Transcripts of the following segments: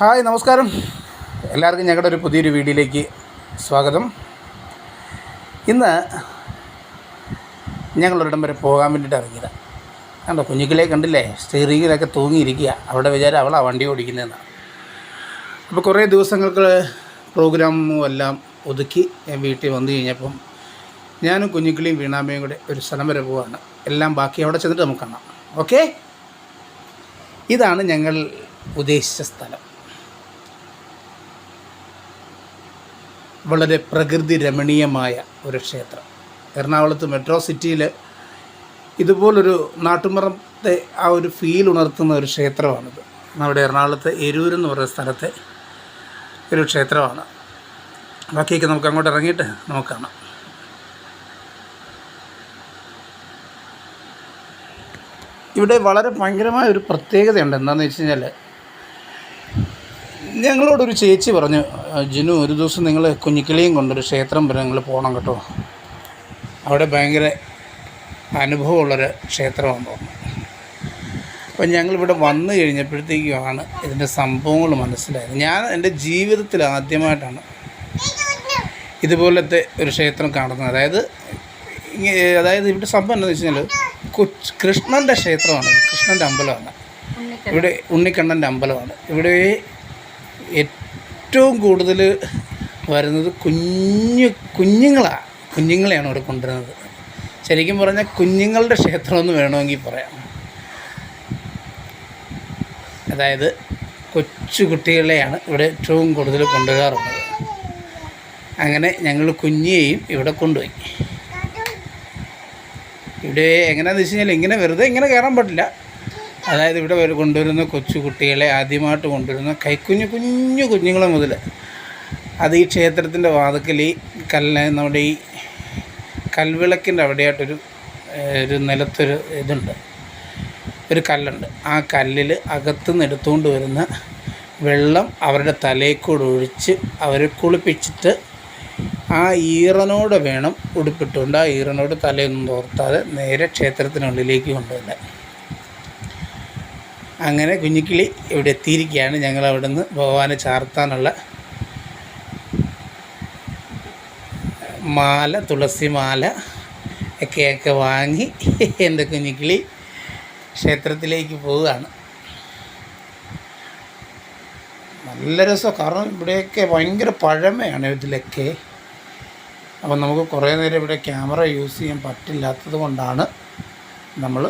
Hi നമസ്കാരം. എല്ലാവർക്കും ഞങ്ങളുടെ ഒരു പുതിയൊരു വീഡിയോയിലേക്ക് സ്വാഗതം. ഇന്ന് ഞങ്ങളൊരിടം വരെ പോകാൻ വേണ്ടിയിട്ട് ഇറങ്ങിയതാണ് കണ്ടോ കുഞ്ഞിക്കിലേ കണ്ടില്ലേ? സ്റ്റീറിങ്ങിലൊക്കെ തൂങ്ങിയിരിക്കുക. അവിടെ വിചാരം അവളാ വണ്ടി ഓടിക്കുന്നതെന്നാണ് അപ്പോൾ കുറേ ദിവസങ്ങൾക്ക് പ്രോഗ്രാമും എല്ലാം ഒതുക്കി ഞാൻ വീട്ടിൽ വന്നു കഴിഞ്ഞപ്പം ഞാനും കുഞ്ഞിക്കിളിയും വീണാമ്മയും കൂടെ ഒരു സ്ഥലം വരെ പോവാണ്. എല്ലാം ബാക്കി അവിടെ ചെന്നിട്ട് നമുക്ക് കാണാം. ഓക്കെ? ഇതാണ് ഞങ്ങൾ ഉദ്ദേശിച്ച സ്ഥലം. വളരെ പ്രകൃതി രമണീയമായ ഒരു ക്ഷേത്രം. എറണാകുളത്ത് മെട്രോ സിറ്റിയിൽ ഇതുപോലൊരു നാട്ടുമ്പുറത്തെ ആ ഒരു ഫീൽ ഉണർത്തുന്ന ഒരു ക്ഷേത്രമാണിത്. നമ്മുടെ എറണാകുളത്ത് എരൂർ എന്ന് പറയുന്ന സ്ഥലത്തെ ഒരു ക്ഷേത്രമാണ്. ബാക്കിയൊക്കെ നമുക്ക് അങ്ങോട്ട് ഇറങ്ങിയിട്ട് നോക്കാം ഇവിടെ വളരെ ഭയങ്കരമായ ഒരു പ്രത്യേകതയുണ്ട് എന്താണെന്ന് വെച്ച് കഴിഞ്ഞാൽ ഞങ്ങളോടൊരു ചേച്ചി പറഞ്ഞു ജിനു ഒരു ദിവസം നിങ്ങൾ കുഞ്ഞിക്കിളിയും കൊണ്ടൊരു ക്ഷേത്രം വരെ നിങ്ങൾ പോകണം കേട്ടോ. അവിടെ ഭയങ്കര അനുഭവമുള്ളൊരു ക്ഷേത്രമാണ് അപ്പം ഞങ്ങളിവിടെ വന്നു കഴിഞ്ഞപ്പോഴത്തേക്കുമാണ് ഇതിന്റെ സംഭവങ്ങൾ മനസ്സിലായത്. ഞാൻ എന്റെ ജീവിതത്തിൽ ആദ്യമായിട്ടാണ് ഇതുപോലത്തെ ഒരു ക്ഷേത്രം കാണുന്നത്. അതായത് അതായത് ഇവിടെ സംഭവം എന്താണെന്ന് വെച്ച് കഴിഞ്ഞാൽ കൊച്ച് കൃഷ്ണന്റെ ക്ഷേത്രമാണ് കൃഷ്ണന്റെ അമ്പലമാണ്. ഇവിടെ ഉണ്ണിക്കണ്ണന്റെ അമ്പലമാണ്. ഇവിടെ ഏറ്റവും കൂടുതൽ വരുന്നത് കുഞ്ഞു കുഞ്ഞുങ്ങളാണ് കുഞ്ഞുങ്ങളെയാണ് ഇവിടെ കൊണ്ടുവരുന്നത്. ശരിക്കും പറഞ്ഞാൽ കുഞ്ഞുങ്ങളുടെ ക്ഷേത്രമെന്ന് വേണമെങ്കിൽ പറയാം. അതായത് കൊച്ചു കുട്ടികളെയാണ് ഇവിടെ ഏറ്റവും കൂടുതൽ കൊണ്ടുവരാറുള്ളത്. അങ്ങനെ ഞങ്ങൾ കുഞ്ഞിയെയും ഇവിടെ കൊണ്ടുപോയി. ഇവിടെ എങ്ങനെയാണെന്ന് വെച്ച് കഴിഞ്ഞാൽ ഇങ്ങനെ വെറുതെ ഇങ്ങനെ കയറാൻ പറ്റില്ല അതായത് ഇവിടെ വരെ കൊണ്ടുവരുന്ന കൊച്ചു കുട്ടികളെ ആദ്യമായിട്ട് കൊണ്ടുവരുന്ന കൈക്കുഞ്ഞു കുഞ്ഞു കുഞ്ഞുങ്ങളെ മുതൽ അത് ഈ ക്ഷേത്രത്തിന്റെ വാതക്കൽ ഈ കല്ല നമ്മുടെ ഈ കൽവിളക്കിന്റെ അവിടെയായിട്ടൊരു ഒരു നിലത്തൊരു ഇതുണ്ട്. ഒരു കല്ലുണ്ട്. ആ കല്ലിൽ അകത്തുനിന്ന് എടുത്തുകൊണ്ട് വരുന്ന വെള്ളം അവരുടെ തലയിൽ കൂടെ ഒഴിച്ച് അവരെ കുളിപ്പിച്ചിട്ട് ആ ഈറനോട് വേണം ഉടുപ്പിട്ടുകൊണ്ട്. ആ ഈറനോട് തലയൊന്നും തോർത്താതെ നേരെ ക്ഷേത്രത്തിനുള്ളിലേക്ക് കൊണ്ടുവരുന്നത് അങ്ങനെ കുഞ്ഞിക്കിളി ഇവിടെ എത്തിയിരിക്കുകയാണ്. ഞങ്ങൾ അവിടെ നിന്ന് ഭഗവാനെ ചാർത്താനുള്ള മാല തുളസി മാല ഒക്കെയൊക്കെ വാങ്ങി എന്റെ കുഞ്ഞിക്കിളി ക്ഷേത്രത്തിലേക്ക് പോവുകയാണ്. നല്ല രസമാണ്. കാരണം ഇവിടെയൊക്കെ ഭയങ്കര പഴമയാണ് ഇതിലൊക്കെ. അപ്പം നമുക്ക് കുറേ നേരം ഇവിടെ ക്യാമറ യൂസ് ചെയ്യാൻ പറ്റില്ലാത്തത് കൊണ്ടാണ് നമ്മൾ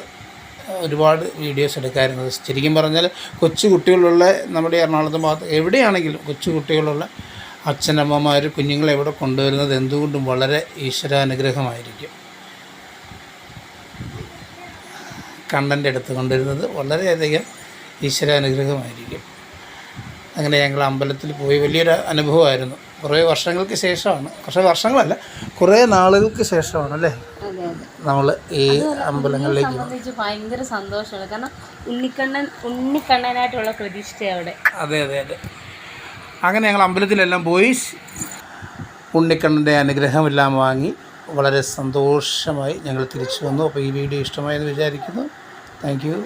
ഒരുപാട് വീഡിയോസ് എടുക്കാറുണ്ട്. ശരിക്കും പറഞ്ഞാൽ കൊച്ചു കുട്ടികളുള്ള നമ്മുടെ എറണാകുളത്ത് ഭാഗത്ത് എവിടെയാണെങ്കിലും കൊച്ചു കുട്ടികളുള്ള അച്ഛനമ്മമാർ കുഞ്ഞുങ്ങളെ ഇവിടെ കൊണ്ടുവരുന്നത് എന്തുകൊണ്ടും വളരെ ഈശ്വരാനുഗ്രഹമായിരിക്കും. കണ്ണന്റെ അടുത്ത് കൊണ്ടുവരുന്നത് വളരെയധികം ഈശ്വരാനുഗ്രഹമായിരിക്കും. അങ്ങനെ ഞങ്ങൾ അമ്പലത്തിൽ പോയി വലിയൊരു അനുഭവമായിരുന്നു. കുറേ വർഷങ്ങൾക്ക് ശേഷമാണ്. കുറേ വർഷങ്ങളല്ല കുറേ നാളുകൾക്ക് ശേഷമാണ് അല്ലേ? നമ്മൾ ഈ അമ്പലങ്ങളിലേക്ക് ഭയങ്കര സന്തോഷമാണ്. കാരണം ഉണ്ണിക്കണ്ണൻ ഉണ്ണിക്കണ്ണനായിട്ടുള്ള പ്രതിഷ്ഠ അവിടെ. അതെ അതെ അതെ. അങ്ങനെ ഞങ്ങൾ അമ്പലത്തിലെല്ലാം പോയി. ഉണ്ണിക്കണ്ണന്റെ അനുഗ്രഹമെല്ലാം വാങ്ങി വളരെ സന്തോഷമായി ഞങ്ങൾ തിരിച്ചു വന്നു. അപ്പോൾ ഈ വീഡിയോ ഇഷ്ടമായെന്ന് വിചാരിക്കുന്നു. Thank you.